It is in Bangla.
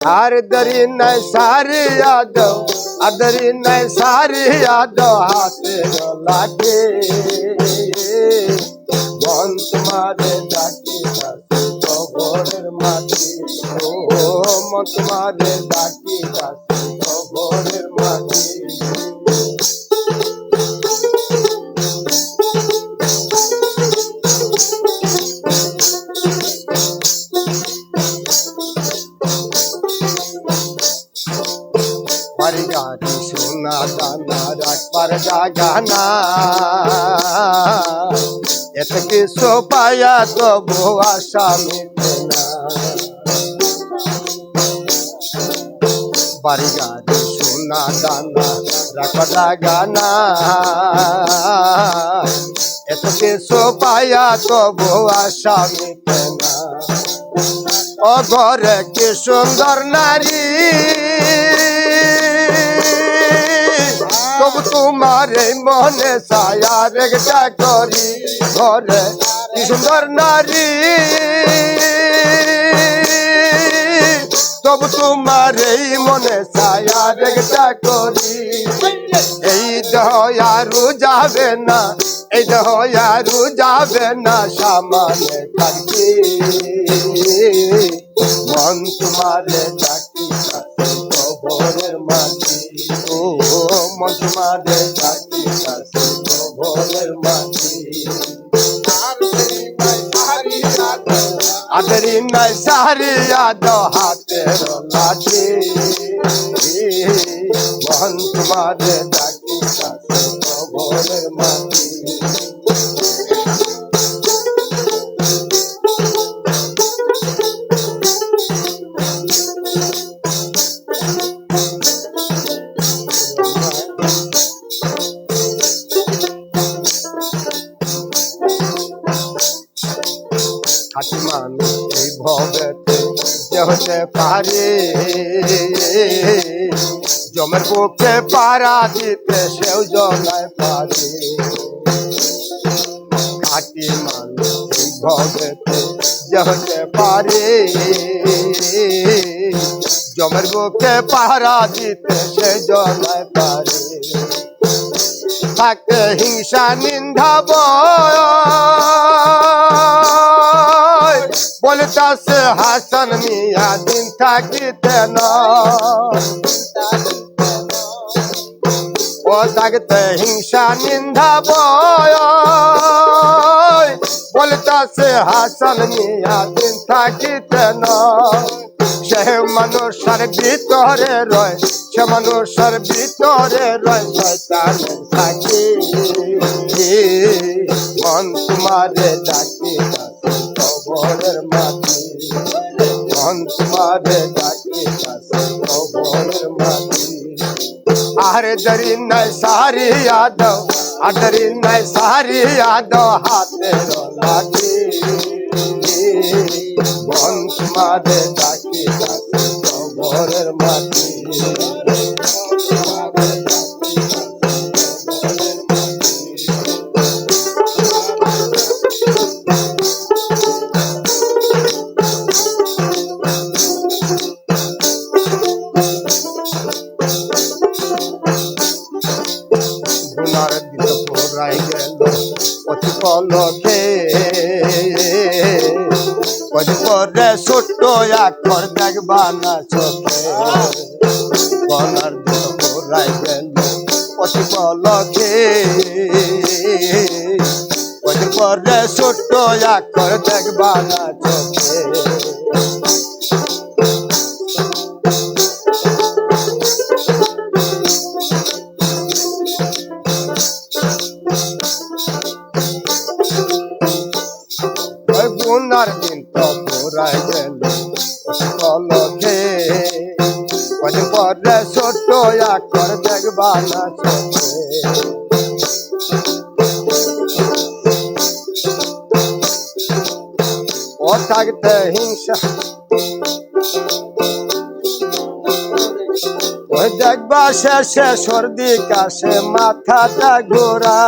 আর দরি নাই সারি यादव আদরি নাই সারি यादव হাতে লাগে মন তোমারে ডাকি ডাকি খবরের মাটি ও মন তোমারে সোনা দানা রাখবার জাগানা এত কিছু পায়া তবু আশা মিটে না। বাড়ি গাড়ি সোনা দানা রাখবার জাগানা এত কিছু পায়া তবু আশা মিটে না। ঘরে কি সুন্দর নারী তবু তোমার মনে ছায়া রেখা করি ঘরে। কি সুন্দর নারী। তবু তোমার মনে ছায়া রেখা করি এই দয়ারু যাবে না, এই দয়ারু যাবে না সামানে থাকি মন তোমারে ডাকি কাছে কবরের মাটি ও মন তোমারে ডাকি কাছে কবরের মাটি আদরি নাই সারি আদ হাতের লাঠি মন তোমারে ডাকি কাছে কবরের মাটি হতে পারে। জমের পক্ষে পারা দিতে সেও জলায় পারে। খাটি মানুষ ভবেতে পারে। জমের পক্ষে পাহারা দিতে সে জলায় পারে। থাকে হিংসা, নিন্দা বলতাছে, হাসান মিয়া, দিন থাকিতে না। ও থাকতে হিংসা, নিন্দা বলতাছে, হাসান মিয়া, দিন থাকিতে না। সে মানুষের ভিতরে রয়, সে মানুষের ভিতরে রয়, শয়তান থাকি মন তোমারে ডাকি মাঝে মারে ডাকে কবরের মাঝে আর দরি নাই সারি আদো আদরি নাই সারি আদো হাতে লাঠি বংশ মারে ডাকে কদি পরে ছোট আখর দেখবা না চোখে। গেল অতি পলকে কদি পরে ছোট আখর দেখবা না চোখে। পুরাই গেল কলকে পরে ছোট্ট আখর দেখবা না ও থাকতে হিংসা। ওই দেখবা শেষে সর্দি কাশে মাথাটা ঘোরা